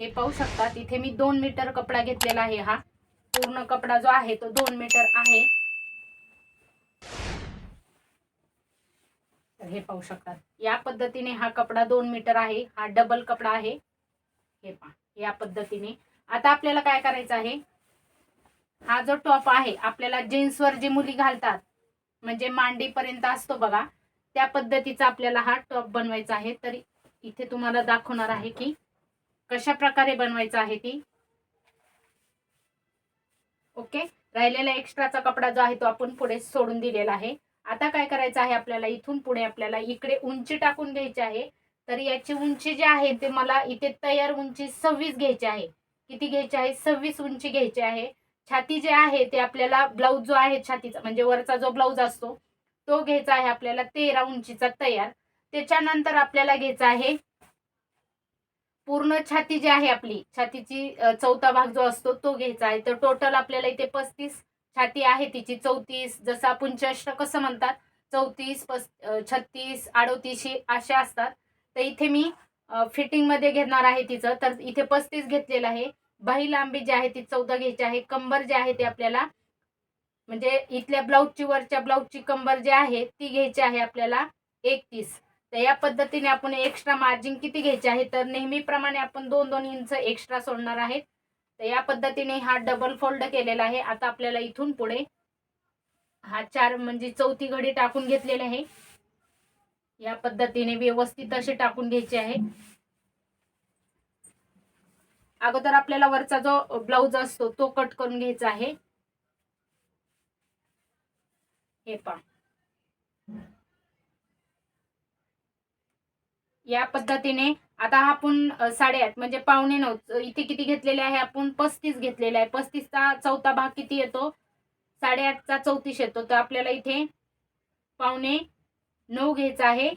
हे पाहू शकतात इथे मी दोन मीटर कपडा घेतलेला आहे हा. पूर्ण कपडा जो आहे तो दोन मीटर आहे. तर हे पाहू शकतात या पद्धतीने हा कपडा दोन मीटर आहे हा डबल कपडा आहे. हे पहा या पद्धतीने. आता आपल्याला काय करायचं आहे? हा जो टॉप आहे आपल्याला जीन्सवर जी मुली घालतात म्हणजे मांडीपर्यंत असतो बघा त्या पद्धतीचा आपल्याला हा टॉप बनवायचा आहे. तर इथे तुम्हाला दाखवणार आहे की कशा प्रकारे बनवायचं आहे ती? ओके राहिलेला एक्स्ट्राचा कपडा जो आहे तो आपण पुढे सोडून दिलेला आहे. आता काय करायचं आहे आपल्याला? इथून पुढे आपल्याला इकडे उंची टाकून घ्यायची आहे. तर याची उंची जी आहे ते मला इथे तयार उंची सव्वीस घ्यायची आहे. किती घ्यायची आहे? सव्वीस उंची घ्यायची आहे. छाती जे आहे ते आपल्याला ब्लाऊज जो आहे छातीचा म्हणजे वरचा जो ब्लाऊज असतो तो घ्यायचा आहे आपल्याला तेरा उंचीचा तयार. त्याच्यानंतर आपल्याला घ्यायचा आहे पूर्ण छाती जी आहे आपली छातीची चौथा भाग जो असतो तो घ्यायचा आहे. तर टोटल आपल्याला इथे पस्तीस छाती आहे तिची. चौतीस जसं आपण चष्ट कसं म्हणतात चौतीस पस छत्तीस अडोतीशी अशा असतात. तर इथे मी फिटिंगमध्ये घेणार आहे तिचं. तर इथे पस्तीस घेतलेलं आहे. बाही लांबी जी आहे ती चौदा घ्यायची आहे. कंबर जे आहे ते आपल्याला म्हणजे इथल्या ब्लाऊजची वरच्या ब्लाऊजची कंबर जी आहे ती घ्यायची आहे आपल्याला एकतीस. तर या पद्धतीने आपण एक्स्ट्रा मार्जिन किती घ्यायचे आहे? तर नेहमीप्रमाणे आपण दोन दोन इंच एक्स्ट्रा सोडणार आहेत तर या पद्धतीने हा डबल फोल्ड केलेला आहे. आता आपल्याला इथून पुढे हा चार म्हणजे चौथी घडी टाकून घेतलेली आहे. या पद्धतीने व्यवस्थित असे टाकून घ्यायचे आहे. अगोदर आपल्याला वरचा जो ब्लाऊज असतो तो कट करून घ्यायचा आहे. हे पहा. या पद्धतीने आता आपण साडेआठ म्हणजे पावणे नऊ इथे किती घेतलेले आहे आपण? पस्तीस घेतलेले आहे. पस्तीसचा चौथा भाग किती येतो? साडेआठचा चौतीस येतो. तर आपल्याला इथे पावणे नऊ घ्यायचा आहे.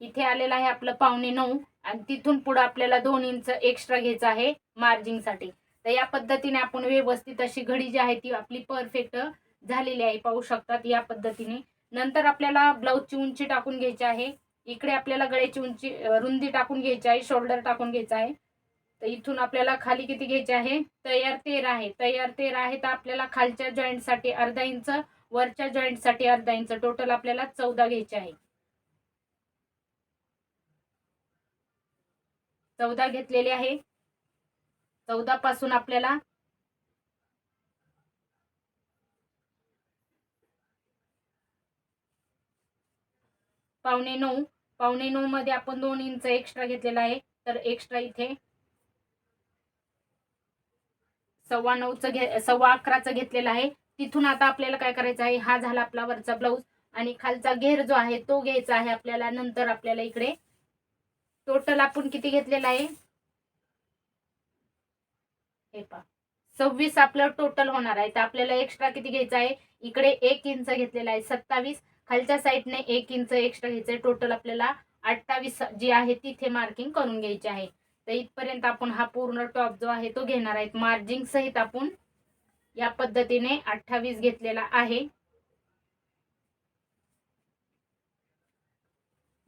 इथे आलेलं आहे आपलं पावणे नऊ आणि तिथून पुढे आपल्याला दोन इंच एक्स्ट्रा घ्यायचं आहे मार्जिंगसाठी तर या पद्धतीने आपण व्यवस्थित अशी घडी जी आहे ती आपली परफेक्ट झालेली आहे. पाहू शकतात या पद्धतीने. नंतर आपल्याला ब्लाऊजची उंची टाकून घ्यायची आहे. इकडे आपल्याला गळ्याची उंची रुंदी टाकून घ्यायची आहे शोल्डर टाकून घ्यायचा आहे. तर इथून आपल्याला खाली किती घ्यायचे आहे? तयार तेरा आहे. तयार तेरा आहे तर आपल्याला खालच्या जॉईंटसाठी अर्धा इंच वरच्या जॉईंटसाठी अर्धा इंच. टोटल आपल्याला चौदा घ्यायचे आहे. चौदा घेतलेले आहे. चौदा पासून आपल्याला पावणे नऊ. पावणे नऊ मध्ये आपण दोन इंच एक्स्ट्रा घेतलेला आहे. तर एक्स्ट्रा इथे सव्वा नऊचं घे सव्वा अकराचं घेतलेलं आहे. तिथून आता आपल्याला काय करायचं आहे? हा झाला आपला वरचा ब्लाऊज आणि खालचा घेर जो आहे तो घ्यायचा आहे आपल्याला. नंतर आपल्याला इकडे टोटल आपण किती घेतलेला आहे? हे पहा. सव्वीस आपलं टोटल होणार आहे. तर आपल्याला एक्स्ट्रा किती घ्यायचं आहे? इकडे एक इंच घेतलेला आहे. सत्तावीस. खालच्या साईडने एक इंच एक्स्ट्रा घ्यायचं आहे टोटल आपल्याला अठ्ठावीस जी आहे तिथे मार्किंग करून घ्यायची आहे. तर इथपर्यंत आपण हा पूर्ण टॉप जो आहे तो घेणार आहे मार्जिंग सहित आपण या पद्धतीने अठ्ठावीस घेतलेला आहे.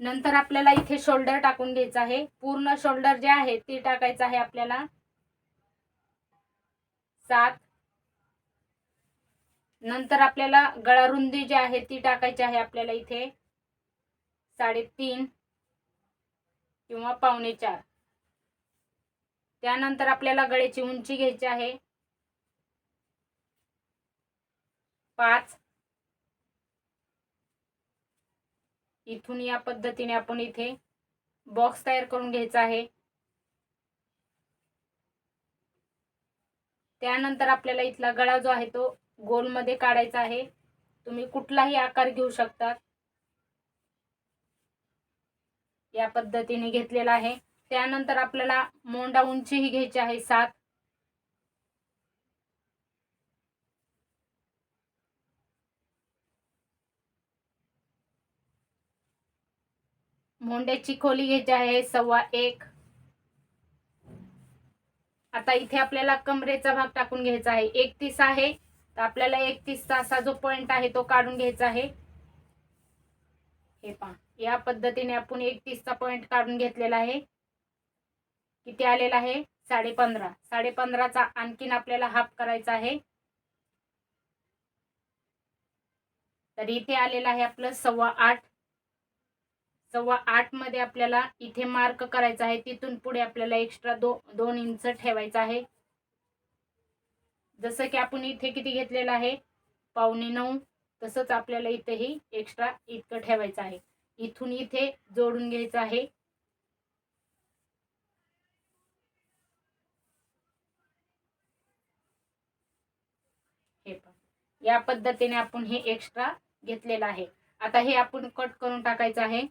नंतर आपल्याला इथे शोल्डर टाकून घ्यायचं आहे. पूर्ण शोल्डर जे आहे ते टाकायचं आहे आपल्याला सात नंतर आपल्याला गळा रुंदी जी आहे ती टाकायची आहे आपल्याला इथे साडेतीन किंवा पावणे चार. त्यानंतर आपल्याला गळ्याची उंची घ्यायची आहे पाच. इथून या पद्धतीने आपण इथे बॉक्स तयार करून घ्यायचा आहे. त्यानंतर आपल्याला इथला गळा जो आहे तो गोलमध्ये काढायचा आहे. तुम्ही कुठलाही आकार घेऊ शकता या पद्धतीने घेतलेला आहे. त्यानंतर आपल्याला मोंडा उंची ही घ्यायची आहे सात. मोंड्याची खोली घ्यायची आहे सव्वा एक. आता इथे आपल्याला कमरेचा भाग टाकून घ्यायचा आहे. एकतीस आहे. तर आपल्याला एकतीसचा असा जो पॉइंट आहे तो काढून घ्यायचा आहे. हे पहा या पद्धतीने आपण एकतीसचा पॉईंट काढून घेतलेला आहे. किती आलेला आहे? साडे पंधरा साडे पंधराचा आणखीन आपल्याला हाफ करायचा आहे. तर इथे आलेला आहे आपलं सव्वा आठ. सव्वा आठमध्ये आपल्याला इथे मार्क करायचा आहे. तिथून पुढे आपल्याला एक्स्ट्रा दो दोन इंच ठेवायचा आहे. जसं की आपण इथे किती घेतलेलं आहे? पावणे नऊ. तसंच आपल्याला इथेही एक्स्ट्रा इतकं ठेवायचं आहे. इथून इथे जोडून घ्यायचं आहे. हे पण या पद्धतीने आपण हे एक्स्ट्रा घेतलेलं आहे. आता हे आपण कट करून टाकायचं आहे.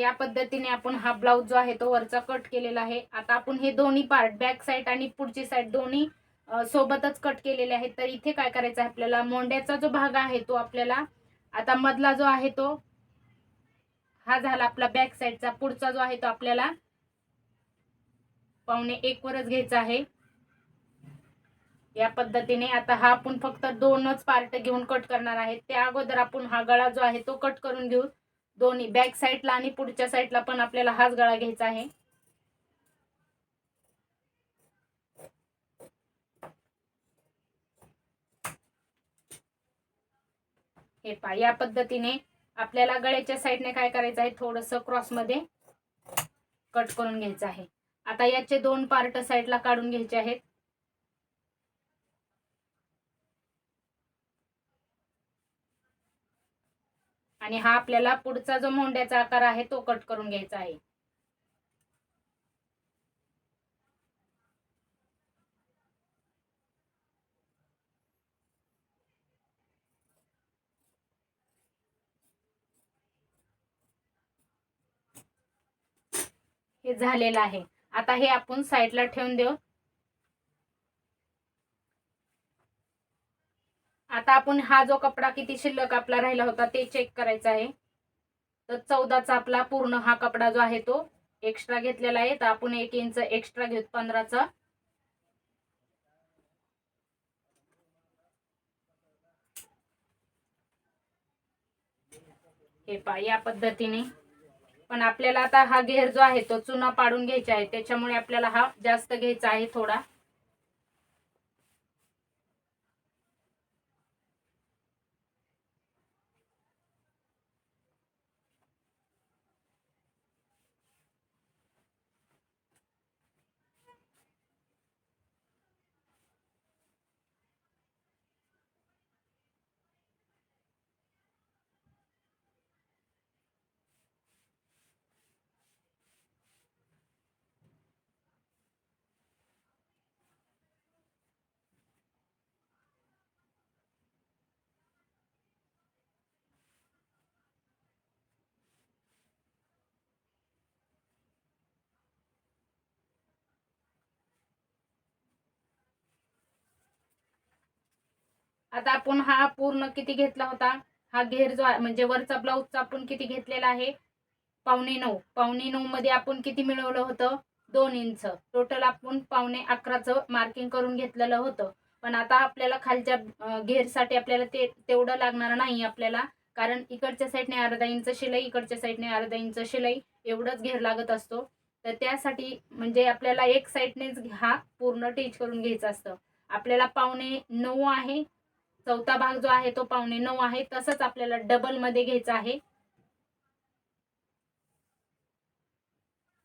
या पद्धतीने आपण हा ब्लाऊज जो आहे तो वरचा कट केलेला आहे. आता आपण हे दोन्ही पार्ट बॅक साईड आणि पुढची साईड दोन्ही सोबतच कट केलेले आहेत. तर इथे काय करायचं आहे आपल्याला? मोंड्याचा जो भाग आहे तो आपल्याला आता मधला जो आहे तो हा झाला आपला बॅक साईडचा पुढचा जो आहे तो आपल्याला पावणे एक वरच घ्यायचा आहे. या पद्धतीने आता हा आपण फक्त दोनच पार्ट घेऊन कट करणार आहे त्या अगोदर आपण हा गळा जो आहे तो कट करून घेऊ. दोन्ही बॅक साईडला आणि पुढच्या साईडला पण आपल्याला हाच गळा घ्यायचा आहे. हे पा या पद्धतीने आपल्याला गळ्याच्या साईडने काय करायचं आहे? थोडस क्रॉसमध्ये कट करून घ्यायचं आहे. आता याचे दोन पार्ट साईडला काढून घ्यायचे आहेत. आणि हा आपल्याला पुढचा जो मोंड्याचा आकार आहे तो कट करून घ्यायचा आहे. हे झालेलं आहे. आता हे आपण साईडला ठेवून देऊ. आता आपण हा जो कपडा किती शिल्लक आपला राहिला होता ते चेक करायचा आहे. तर चौदाचा आपला पूर्ण हा कपडा जो आहे तो एक्स्ट्रा घेतलेला आहे. तर आपण एक इंच एक्स्ट्रा घेऊ पंधराचा. हे पा या पद्धतीने. पण आपल्याला आता हा घेर जो आहे तो चुना पाडून घ्यायचा आहे. त्याच्यामुळे आपल्याला हा जास्त घ्यायचा आहे थोडा. आता आपण हा पूर्ण किती घेतला होता? हा घेर जो आहे म्हणजे वरचा ब्लाऊजचा आपण किती घेतलेला आहे? पावणे नऊ. पावणे नऊ मध्ये आपण किती मिळवलं होतं? दोन इंच. टोटल आपण पावणे अकराचं मार्किंग करून घेतलेलं होतं. पण आता आपल्याला खालच्या घेरसाठी आपल्याला ते तेवढं लागणार नाही आपल्याला. कारण इकडच्या साईडने अर्धा इंच शिलाई इकडच्या साईडने अर्धा इंच शिलाई. एवढंच घेर लागत असतो. तर त्यासाठी म्हणजे आपल्याला एक साईडनेच हा पूर्ण टीच करून घ्यायचं असतं. आपल्याला पावणे नऊ आहे. चौथा भाग जो आहे तो पावणे नऊ आहे. तसंच आपल्याला डबलमध्ये घ्यायचा आहे.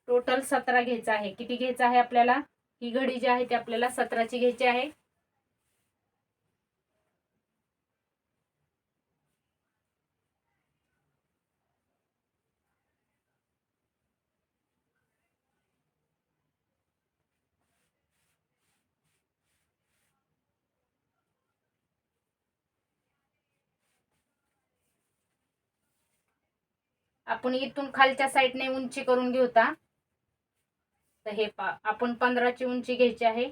टोटल सतरा घ्यायचा आहे. किती घ्यायचा आहे आपल्याला? ही घडी जी आहे ती आपल्याला सतराची घ्यायची आहे. आपण इथून खालच्या साईडने उंची करून घेऊता तर हे पा आपण पंधराची उंची घ्यायची आहे.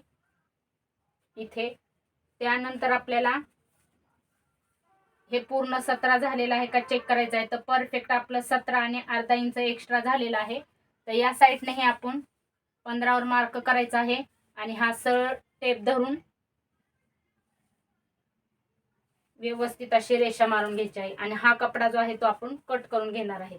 इथे. त्यानंतर आपल्याला हे पूर्ण सतरा झालेलं आहे का चेक करायचं आहे. तर परफेक्ट आपलं सतरा आणि अर्धा इंच एक्स्ट्रा झालेलं आहे. तर या साईडने हे आपण पंधरावर मार्क करायचा आहे. आणि हा सरळ टेप धरून व्यवस्थित अशी रेषा मारून घ्यायची आहे. आणि हा कपडा जो आहे तो आपण कट करून घेणार आहे.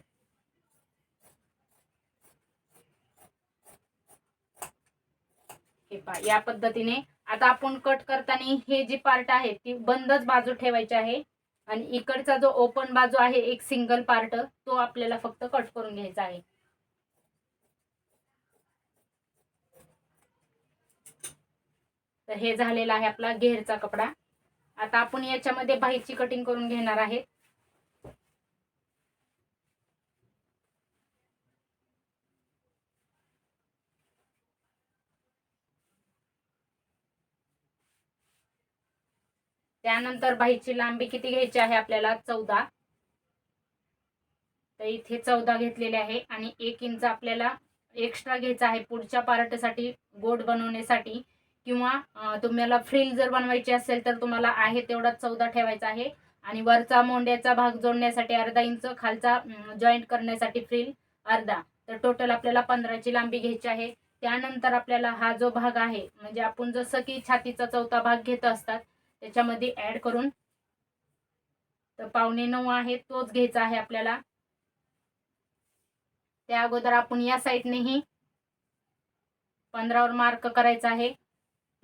हे या पद्धतीने आता आपण कट करताना हे जी पार्ट आहे ती बंदच बाजू ठेवायची आहे. आणि इकडचा जो ओपन बाजू आहे एक सिंगल पार्ट तो आपल्याला फक्त कट करून घ्यायचा आहे. तर हे झालेला आहे आपला घेरचा कपडा. आता आपण याच्यामध्ये बाहेरची कटिंग करून घेणार आहे. त्यानंतर बाहीची लांबी किती घ्यायची आहे आपल्याला? चौदा. तर इथे चौदा घेतलेले आहे आणि एक इंच आपल्याला एक्स्ट्रा घ्यायचा आहे पुढच्या पार्टसाठी गोड बनवण्यासाठी. किंवा तुम्हाला फ्रिल जर बनवायची असेल तर तुम्हाला आहे तेवढा चौदा ठेवायचा आहे. आणि वरचा मोंड्याचा भाग जोडण्यासाठी अर्धा इंच खालचा जॉईंट करण्यासाठी फ्रिल अर्धा. तर टोटल आपल्याला पंधराची लांबी घ्यायची आहे. त्यानंतर आपल्याला हा जो भाग आहे म्हणजे आपण जसं की छातीचा चौथा भाग घेत असतात त्याच्यामध्ये ॲड करून तर पावणे नऊ आहे तोच घ्यायचा आहे आपल्याला. त्या अगोदर आपण या साईडनेही पंधरावर मार्क करायचा आहे.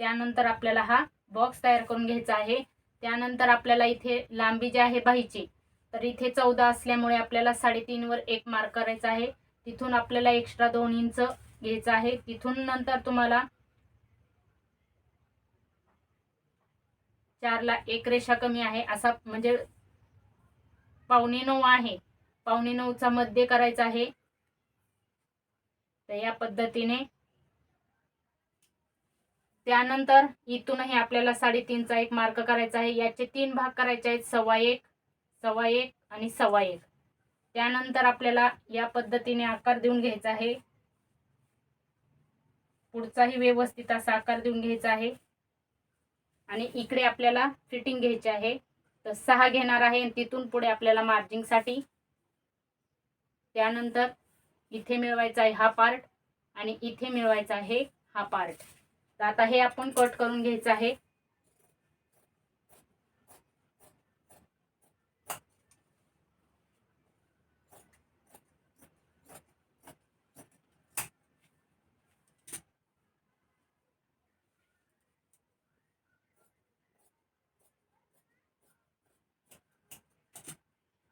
त्यानंतर आपल्याला हा बॉक्स तयार करून घ्यायचा आहे. त्यानंतर आपल्याला इथे लांबी जी आहे बाहीची तर इथे चौदा असल्यामुळे आपल्याला साडेतीनवर एक मार्क करायचा आहे. तिथून आपल्याला एक्स्ट्रा दोन इंच घ्यायचं आहे. तिथून नंतर तुम्हाला चारला एक रेषा कमी आहे. असा म्हणजे पावणे नऊ आहे. पावणे नऊचा मध्य करायचा आहे. तर या पद्धतीने त्यानंतर इथूनही आपल्याला साडेतीनचा एक मार्क करायचा आहे. याचे तीन भाग करायचे आहेत. सव्वा एक सव्वा एक आणि सव्वा एक. त्यानंतर आपल्याला या पद्धतीने आकार देऊन घ्यायचा आहे. पुढचाही व्यवस्थित असा आकार देऊन घ्यायचा आहे. आणि इकडे आपल्याला फिटिंग घ्यायची आहे. तर सहा घेणार आहे आणि तिथून पुढे आपल्याला मार्जिंगसाठी त्यानंतर इथे मिळवायचा आहे हा पार्ट आणि इथे मिळवायचा आहे हा पार्ट तर आता हे आपण कट करून घ्यायचं आहे.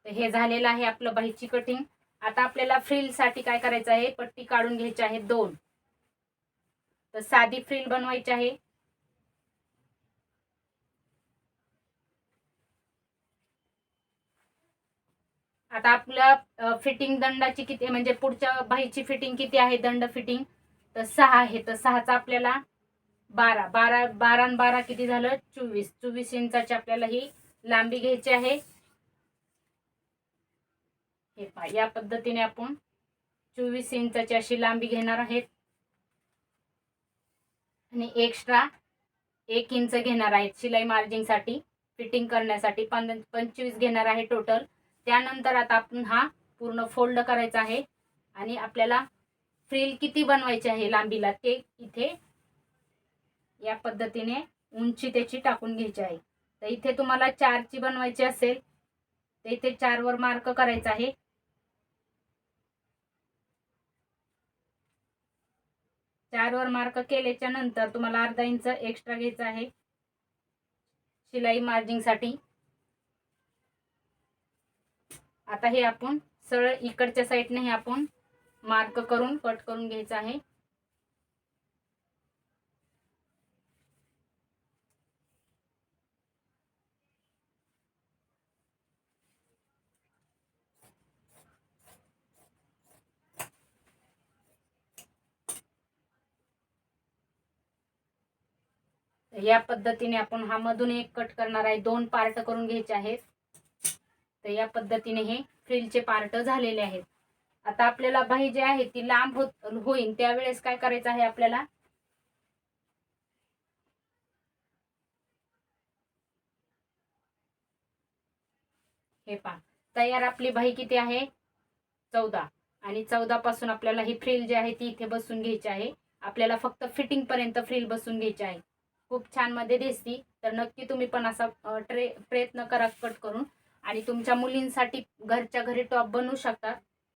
हे झालेलं आहे आपलं बाहीची कटिंग आता आपल्याला फ्रिलसाठी काय करायचं आहे? पट्टी काढून घ्यायची आहे दोन. तर साधी फ्रिल बनवायची आहे. आता आपल्या फिटिंग दंडाची किती म्हणजे पुढच्या बाहीची फिटिंग किती आहे दंड फिटिंग तर सहा आहे. तर सहाचा आपल्याला बारा. बारा बारा बारा किती झालं? चोवीस. चोवीस इंचाची आपल्याला ही लांबी घ्यायची आहे. हे पहा या पद्धतीने आपण चोवीस इंचाची अशी लांबी घेणार आहेत. आणि एक्स्ट्रा एक इंच घेणार आहेत शिलाई मार्जिंगसाठी फिटिंग करण्यासाठी पं पंचवीस घेणार आहे टोटल त्यानंतर आता आपण हा पूर्ण फोल्ड करायचा आहे. आणि आपल्याला फ्रिल किती बनवायची आहे लांबीला ते इथे या पद्धतीने उंची त्याची टाकून घ्यायची आहे. तर इथे तुम्हाला चारची बनवायची असेल तर इथे चारवर मार्क करायचा आहे. चारवर मार्क केल्याच्यानंतर तुम्हाला अर्धा इंच एक्स्ट्रा घ्यायचा आहे. शिलाई मार्जिंगसाठी आता हे आपण सरळ इकडच्या साईडने हे आपण मार्क करून कट करून घ्यायचं आहे. या पद्धतीने आपण हा मधून एक कट करणार आहे. दोन पार्ट करून घ्यायचे आहेत. तर या पद्धतीने हे फ्रिलचे पार्ट झालेले आहेत. आता आपल्याला बाही जी आहे ती लांब होत होईल त्यावेळेस काय करायचं आहे आपल्याला? हे पहा. तयार आपली बाही किती आहे? चौदा. आणि चौदा पासून आपल्याला ही फ्रिल जी आहे ती इथे बसून घ्यायची आहे. आपल्याला फक्त फिटिंग पर्यंत फ्रिल बसून घ्यायची आहे. खूप छानमध्ये दिसती. तर नक्की तुम्ही पण असा ट्रे प्रयत्न करा कट करून. आणि तुमच्या मुलींसाठी घरच्या घरी टॉप बनवू शकता.